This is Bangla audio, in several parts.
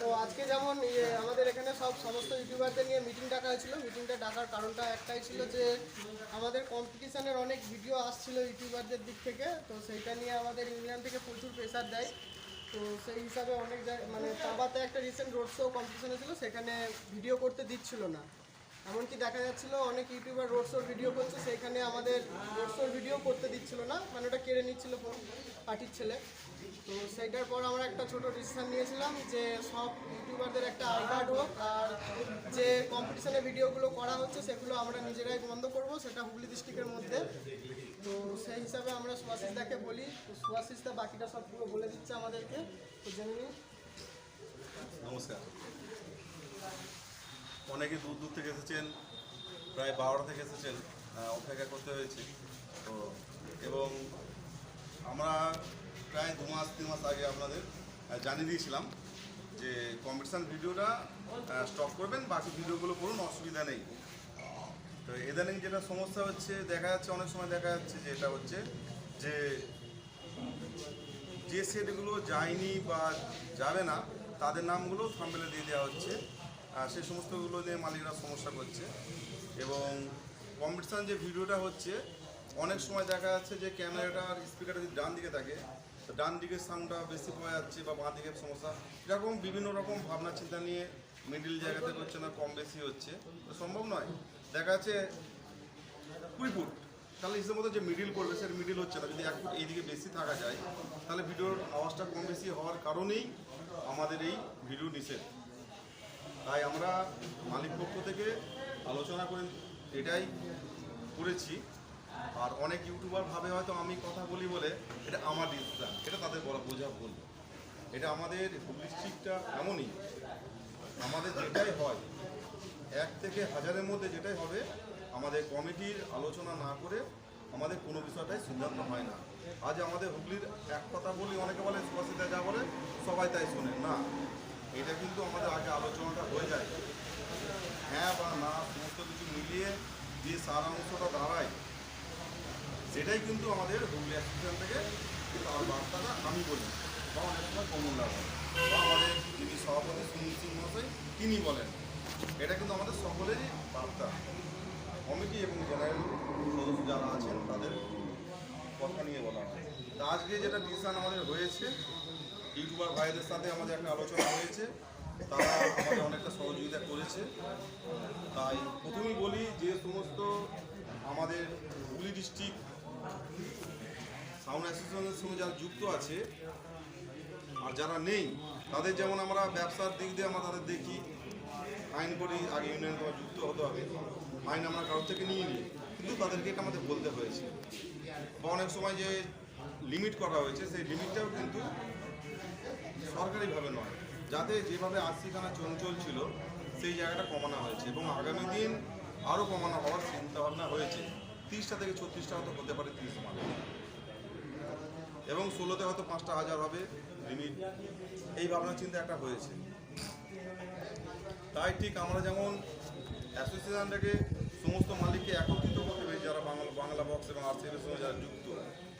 তো আজকে যেমন ইয়ে আমাদের এখানে সব সমস্ত ইউটিউবারদের নিয়ে মিটিং ডাকা হয়েছিল। মিটিংটা ডাকার কারণটা একটাই ছিল যে, আমাদের কম্পিটিশনের অনেক ভিডিও আসছিল ইউটিউবারদের দিক থেকে। তো সেইটা নিয়ে আমাদের ইংল্যান্ড থেকে প্রচুর প্রেশার দেয়। তো সেই হিসাবে অনেক মানে চাবাতে একটা রিসেন্ট রোড শো কম্পিটিশন হয়েছিল, সেখানে ভিডিও করতে দিচ্ছিল না। এমনকি দেখা যাচ্ছিল অনেক ইউটিউবার রোড শোর ভিডিও করছে, সেখানে আমাদের রোড শোর ভিডিও করতে দিচ্ছিল না। মানে ওটা কেড়ে নিচ্ছিল ফোন পার্টির ছেলে। তো সেইটার পর আমরা একটা ছোট ডিসিশন নিয়েছিলাম যে সব ইউটিউবারদের একটা আই হোক, আর যে কম্পিটিশনের ভিডিওগুলো করা হচ্ছে, সেগুলো আমরা নিজেরাই বন্ধ করব, সেটা হুগলি ডিস্ট্রিক্টের মধ্যে। তো সেই হিসাবে আমরা সুভাষিসদাকে বলি। তো সুভাষিসদা বাকিটা সব পুরো বলে দিচ্ছে আমাদেরকে। তো জেনে নিন। নমস্কার। অনেকে দূর দূর থেকে এসেছেন, প্রায় বারোটা থেকে এসেছেন অপেক্ষা করতে হয়েছে। তো, এবং আমরা প্রায় দু মাস, তিন মাস আগে আপনাদের জানিয়ে দিয়েছিলাম যে কম্পিটিশান ভিডিওটা স্টপ করবেন, বাকি ভিডিওগুলো করুন, অসুবিধা নেই। তো ইদানিং যেটা সমস্যা হচ্ছে, দেখা যাচ্ছে অনেক সময় দেখা যাচ্ছে যে এটা হচ্ছে যে যে সেটগুলো যায়নি বা যাবে না, তাদের নামগুলো থাম্বেলে দিয়ে দেওয়া হচ্ছে। আর সেই সমস্তগুলো নিয়ে মালিকরা সমস্যা করছে। এবং কম্পিটিশান যে ভিডিওটা হচ্ছে, অনেক সময় দেখা যাচ্ছে যে ক্যামেরাটা আর স্পিকারটা যদি ডান দিকে থাকে, তো ডান দিকের সাউন্ডটা বেশি পাওয়া যাচ্ছে বা বাঁ দিকের সমস্যা। এরকম বিভিন্ন রকম ভাবনা চিন্তা নিয়ে মিডিল জায়গাতে হচ্ছে না, কম বেশি হচ্ছে। তো সম্ভব নয়। দেখা যাচ্ছে কুড়ি ফুট তাহলে ইসের মতো যে মিডিল করবে, সেটা মিডিল হচ্ছে না। যদি এক ফুট এইদিকে বেশি থাকা যায়, তাহলে ভিডিওর আওয়াজটা কম বেশি হওয়ার কারণেই আমাদের এই ভিডিও নিষেধ। তাই আমরা মালিক পক্ষ থেকে আলোচনা করে এটাই করেছি। আর অনেক ইউটিউবার ভাবে হয়তো আমি কথা বলি বলে এটা আমার ডিসিশন এটা তাদের বলা, বোঝা ভুল। এটা আমাদের ডিস্ট্রিক্টটা এমনই। আমাদের যেটাই হয় এক থেকে হাজারের মধ্যে যেটাই হবে, আমাদের কমিটির আলোচনা না করে আমাদের কোনো বিষয়টাই সিদ্ধান্ত হয় না। আজ আমাদের হুগলির এক কথা বলি, অনেকে বলে সুভাষিতা যা বলে, সবাই তাই শোনে। না, এটা কিন্তু আমাদের আগে আলোচনাটা হয়ে যায়। হ্যাঁ বা না, সমস্ত কিছু মিলিয়ে যে সারাংশটা দাঁড়ায়, সেটাই কিন্তু আমাদের হুগলি অ্যাসোসিয়েশন থেকে তার বার্তাটা আমি বলি, বা অনেক সময় কমলদা বলেন বা আমাদের যিনি সভাপতি সুনীল সিং মহাশয়, তিনি বলেন। এটা কিন্তু আমাদের সকলেরই বার্তা। কমিটি এবং জেনারেল সদস্য যারা আছেন, তাদের কথা নিয়ে বলা হয়। তা আজকে যেটা ডিসিশন আমাদের হয়েছে, ইউটিউবার ভাইদের সাথে আমাদের একটা আলোচনা হয়েছে। তারা আমাদের অনেকটা সহযোগিতা করেছে। তাই প্রথমেই বলি যে সমস্ত আমাদের হুগলি ডিস্ট্রিক্ট সাউন্ড অ্যাসোসিয়েশনের সঙ্গে যারা যুক্ত আছে, আর যারা নেই, তাদের যেমন আমরা ব্যবসার দিক দিয়ে আমরা তাদের দেখি আইন করি, আগে ইউনিয়ন তোমার যুক্ত হতে হবে। আইন আমরা কারোর থেকে নিয়ে নিই। কিন্তু তাদেরকে এটা আমাদের বলতে হয়েছে। বা অনেক সময় যে লিমিট করা হয়েছে, সেই লিমিটটাও কিন্তু সরকারিভাবে নয়। যাতে যেভাবে আশিখানা চঞ্চল ছিল, সেই জায়গাটা কমানো হয়েছে। এবং আগামী দিন আরও কমানো হওয়ার চিন্তাভাবনা হয়েছে। তিরিশটা থেকে ছত্রিশটা হয়তো হতে পারে তিরিশ মানে এবং ষোলোতে হয়তো পাঁচটা হাজার হবে লিমিট এই ভাবনা চিন্তা একটা হয়েছে। তাই ঠিক আমরা যেমন অ্যাসোসিয়েশনটাকে সমস্ত মালিককে একত্রিত করতে হবে যারা বাংলা বাংলা বক্স এবং আরসিএফের সঙ্গে যারা যুক্ত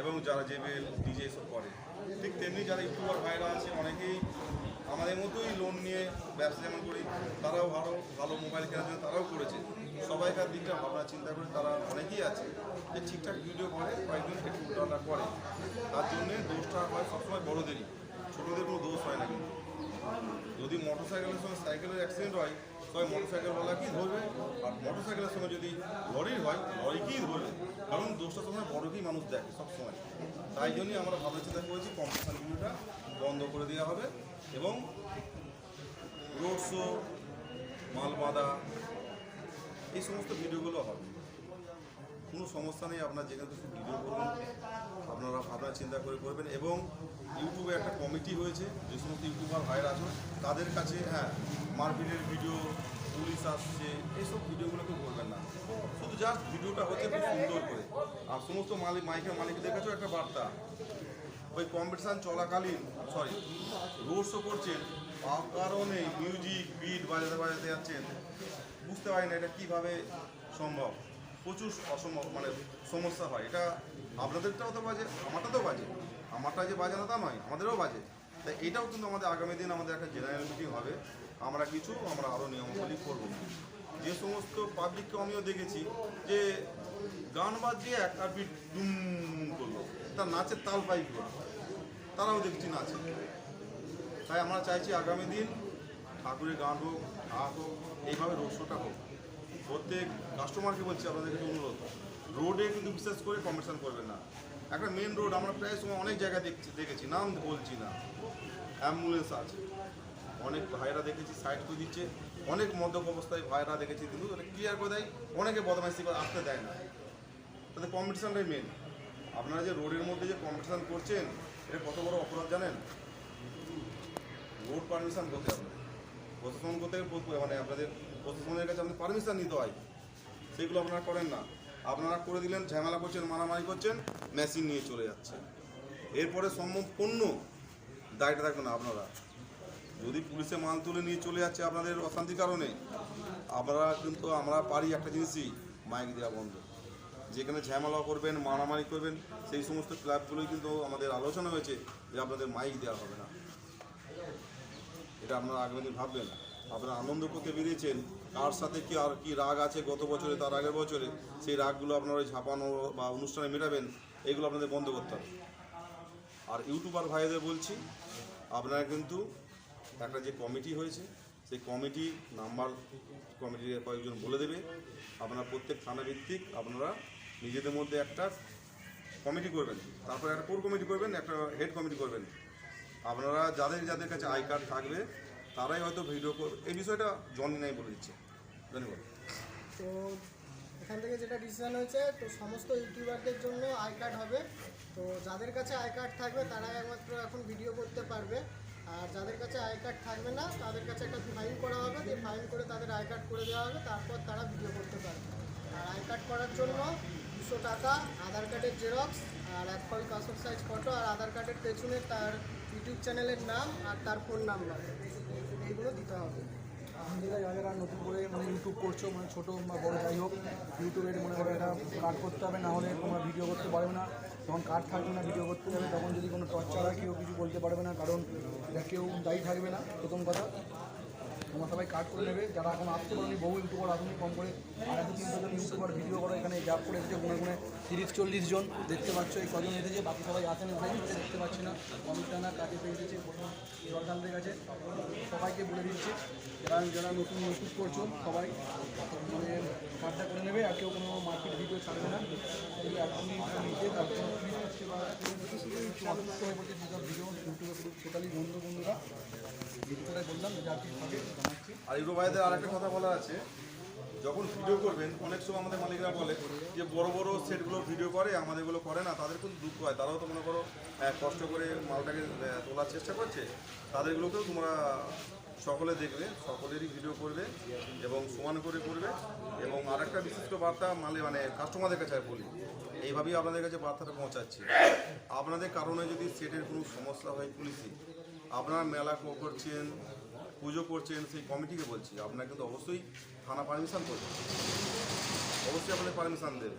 এবং যারা জেবেল ডিজে সব করে। ঠিক তেমনি যারা ইউটিউবার ভাইরা আছে, অনেকেই আমাদের মতোই লোন নিয়ে ব্যবসা যেমন করি, তারাও ভালো ভালো মোবাইল কেনার জন্য তারাও করেছে। সবাইকার দিকটা ভাবনা, চিন্তা করে তারা অনেকেই আছে যে ঠিকঠাক ভিডিও করে, কয়েকজন একটু করে। তার জন্যে দোষটা হয় সবসময় বড়োদেরই ছোটোদের কোনো দোষ হয় না কিন্তু যদি মোটর সাইকেলের সঙ্গে সাইকেলের অ্যাক্সিডেন্ট হয়, তবে মোটর সাইকেলওয়ালা কি ধরবে? আর মোটর সাইকেলের সঙ্গে যদি লরির হয় লরিকেই ধরবে? কারণ দোষটা সময় বড়কেই মানুষ দেখে সবসময়। তাই জন্যই আমরা ভাবনা চিন্তা করেছি, কম্পিটিশন ভিডিওটা বন্ধ করে দেওয়া হবে এবং রোড শো মাল বাঁধা এই সমস্ত ভিডিওগুলো হবে। কোনো সমস্যা নেই, আপনার যেখানে কিছু ভিডিও করুন আপনারা ভাবনা চিন্তা করে করবেন এবং ইউটিউবে একটা কমিটি হয়েছে, যে সমস্ত ইউটিউবার ভাইরা আছেন, তাদের কাছে হ্যাঁ মারপিটের ভিডিও, পুলিশ আসছে, এইসব ভিডিওগুলো কেউ করবেন না। শুধু জাস্ট ভিডিওটা হচ্ছে খুব সুন্দর করে। আর সমস্ত মালিক, মাইকের মালিকদের কাছেও একটা বার্তা। ওই কম্পিটিশান চলাকালীন সরি রোড শো করছেন কারণে মিউজিক বিট বাজাতে বাজাতে যাচ্ছেন। বুঝতে পারি না এটা কীভাবে সম্ভব। প্রচুর অসম্ভব মানে সমস্যা হয়। এটা আপনাদেরটাও তো বাজে আমারটা তো বাজে। আমারটা যে বাজে না তা নয়, আমাদেরও বাজে। তাই এটাও কিন্তু আমাদের আগামী দিন আমাদের একটা জেনারেল মিটিং হবে। আমরা কিছু, আমরা আরও নিয়মাবলী করব। যে সমস্ত পাবলিককে আমিও দেখেছি যে গান বাদ দিয়ে এক আর বিট ডুম করল। তার নাচের তাল পাই তারাও দেখছি নাচে। তাই আমরা চাইছি আগামী দিন ঠাকুরের গান হোক নাচ হোক, এইভাবে রোড হোক। প্রত্যেক কাস্টমারকে বলছি আপনাদের অনুরোধ রোডে কিন্তু বিশেষ করে কম্পিটিশন করবেন না। একটা মেন রোড আমরা প্রায় সময় অনেক জায়গায় দেখছি, দেখেছি, নাম বলছি না। অ্যাম্বুলেন্স আছে। অনেক ভাইরা দেখেছি সাইড করে দিচ্ছে। অনেক মদ্যপ অবস্থায় ভাইরা দেখেছি, কিন্তু ক্লিয়ার করে দেয়, অনেকে বদমাইশি করে আসতে দেয় না। তাদের কম্পিটিশনটাই মেন আপনারা যে রোডের মধ্যে যে কম্পিটিশন করছেন, এটা কত বড় অপরাধ জানেন? রোড পারমিশন করতে হবে। প্রশাসন করতে মানে আপনাদের প্রশাসনের কাছে আপনি পারমিশন নিতে হয়। সেগুলো আপনারা করেন না। আপনারা করে দিলেন, ঝামেলা করছেন, মারামারি করছেন মেশিন নিয়ে চলে যাচ্ছে এরপরে সম্পূর্ণ দায়টা থাকবে না আপনারা। যদি পুলিশে মাল তুলে নিয়ে চলে যাচ্ছে আপনাদের অশান্তির কারণে, আপনারা কিন্তু, আমরা পারি একটা জিনিসই মাইক দেওয়া বন্ধ। যেখানে ঝামেলা করবেন, মারামারি করবেন, সেই সমস্ত ক্লাবগুলোই কিন্তু আমাদের আলোচনা হয়েছে যে আপনাদের মাইক দেওয়া হবে না। এটা আপনারা আগামী দিন ভাববেন আপনারা আনন্দ করতে বেরিয়েছেন। কার সাথে কি আর কি রাগ আছে গত বছরে, তার আগের বছরে? সেই রাগগুলো আপনারা ওই ঝাপানো বা অনুষ্ঠানে মেটাবেন, এগুলো আপনাদের বন্ধ করতে হবে। আর ইউটিউবার ভাইদের বলছি, আপনারা কিন্তু একটা যে কমিটি হয়েছে, সেই কমিটি নাম্বার, কমিটির কয়েকজন বলে দেবে। আপনারা প্রত্যেক থানা ভিত্তিক আপনারা নিজেদের মধ্যে একটা কমিটি করবেন। তারপর একটা কোর কমিটি করবেন, একটা হেড কমিটি করবেন। আপনারা যাদের যাদের কাছে আই কার্ড থাকবে তারাই হয়তো ভিডিও করবে এই বিষয়টা জনি নাই বলে দিচ্ছে। ধন্যবাদ তো এখান থেকে যেটা ডিসিশন হয়েছে, তো সমস্ত ইউটিউবারদের জন্য আই কার্ড হবে। তো যাদের কাছে আই কার্ড থাকবে তারাই একমাত্র এখন ভিডিও করতে পারবে। আর যাদের কাছে আই কার্ড থাকবে না, তাদের কাছে একটা ফাইন করা হবে। যে ফাইন করে তাদের আই কার্ড করে দেওয়া হবে, তারপর তারা ভিডিও করতে পারবে। আর আই কার্ড করার জন্য দুশো টাকা, আধার কার্ডের জেরক্স আর এক ফাইল পাসপোর্ট সাইজ ফটো আর আধার কার্ডের পেছনে তার ইউটিউব চ্যানেলের নাম আর তার ফোন নাম্বার। এইগুলো দিতে হবে। আলহামদুলিল্লাহ যারা নতুন করে মানে ইউটিউব করছ মানে ছোটো বা বড় যাই হোক ইউটিউবের মনে করো একটা কার্ড করতে হবে, না হলে তোমরা ভিডিও করতে পারবে না। যখন কার্ড থাকবে না ভিডিও করতে যাবে, তখন যদি কোনো টর্চার হয়, কেউ কিছু বলতে পারবে না, কারণ এটা কেউ দায়ী থাকবে না, প্রথম কথা। তোমরা সবাই কার্ড করে নেবে। যারা এখন আসতে পারেনি, বহু ইউটিউবার আসুনি কম করে। আড়াইশো তিনশো জন ইউটিউবার ভিডিও করে এখানে গ্যাপ করে এসেছে। গুনে গুনে তিরিশ, চল্লিশ জন। দেখতে পাচ্ছ, এই কজন এসেছে। বাকি সবাই আসেন এখানে। দেখতে পাচ্ছি না। কমিটানা কাকে পেয়ে এসেছে প্রথম জলকান্তের কাছে। সবাইকে বলে দিচ্ছি, যারা যারা নতুন ইউটিউব করছ, সবাই মানে কার্ডটা করে নেবে। আর কেউ কোনো মার্কেট ভিডিও ছাড়বে না। এই এখনই নিচে তারপর আর ইউরো ভাইদের আরেকটা কথা বলা আছে, যখন ভিডিও করবেন, অনেক সময় আমাদের মালিকরা বলে যে বড় বড় সেটগুলো ভিডিও করে, আমাদেরগুলো করে না, তাদের কিন্তু দুঃখ হয়। তারাও তো মনে করো কষ্ট করে মালটাকে তোলার চেষ্টা করছে, তাদেরগুলোকেও তোমরা সকলে দেখবে সকলেরই ভিডিও করবে এবং সমান করে করবে। এবং আরেকটা বিশিষ্ট বার্তা মালে মানে কাস্টমারদের কাছে বলি, এইভাবেই আপনাদের কাছে বার্তাটা পৌঁছাচ্ছি। আপনাদের কারণে যদি সেটের কোনো সমস্যা হয় পুলিশি, আপনারা মেলা করছেন, পুজো করছেন, সেই কমিটিকে বলছি, আপনারা কিন্তু অবশ্যই থানা পারমিশন করবেন। অবশ্যই আপনাদের পারমিশন দেবে।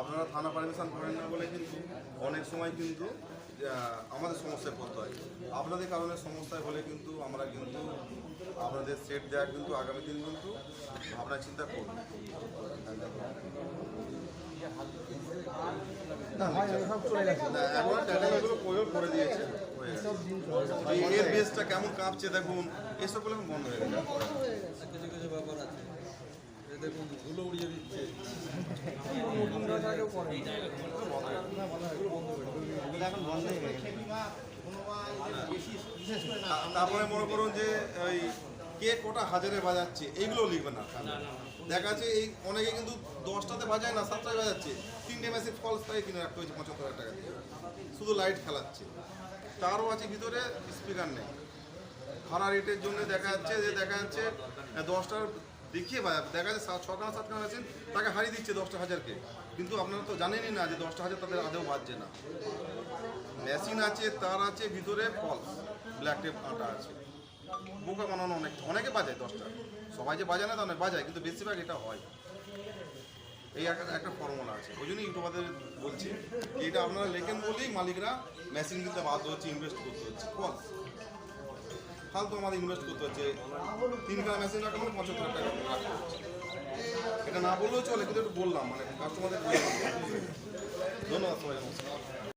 আপনারা থানা পারমিশন করেন না বলে কিন্তু অনেক সময় কিন্তু আমাদের সমস্যায় পড়তে হয়। আপনাদের কারণে সমস্যায় হলে কিন্তু আমরা কিন্তু আপনাদের সেট দেওয়া কিন্তু আগামী দিন কিন্তু ভাবনা চিন্তা করব না ভাই সব চলে গেছে। না, এখন ট্যাটাগুলো প্রয়োগ করে দিয়েছে। এর বেসটা কেমন কাঁপছে দেখুন এসব এখন বন্ধ হয়ে গেছে। কিছু কিছু ব্যাপার আছে দেখুন ধুলো উড়িয়ে দিচ্ছে তারপরে মনে করুন যে, ওই কে কোটা হাজারে বাজাচ্ছে এইগুলো লিখবে না দেখা যাচ্ছে এই অনেকে কিন্তু দশটাতে বাজায় না, সাতটায় বাজাচ্ছে। তিনটে মেসেজ ফলস তাই কিনে রাখতে হয়েছে পঁচাত্তর হাজার টাকা দিয়ে। শুধু লাইট খেলাচ্ছে। তারও আছে ভিতরে স্পিকার নেই। ভাড়া রেটের জন্য দেখা যাচ্ছে যে, দেখা যাচ্ছে, দশটার দেখিয়ে দেখা যায় ছখানা সাতখানা মেশিন তাকে হারিয়ে দিচ্ছে দশটা হাজারকে। কিন্তু আপনারা তো জানেনই না যে দশটা হাজার তাদের আদেও বাজছে না। মেশিন আছে, তার আছে, ভিতরে ফলস ব্ল্যাক টেপ আটা আছে। বোকা বানানো অনেক অনেকে বাজায় দশটা। সবাই যে বাজায় না তা অনেক বাজায়, কিন্তু বেশিরভাগ এটা হয়। এই একটা একটা ফর্মুলা আছে। ওই জন্য ইউটিউবারদের বলছি এটা আপনারা লেখেন বলেই মালিকরা মেশিন কিনতে বাধ্য হচ্ছে ইনভেস্ট করতে হচ্ছে। ফলস ফালতু আমাদের ইনভেস্ট করতে হচ্ছে। তিন কালা মেশিন রাখা মানে পঁচাত্তর টাকা রাখতে হচ্ছে। এটা না বললেও চলে, কিন্তু একটু বললাম মানে কাস্টমারদের ধন্যবাদ সবাই নমস্কার।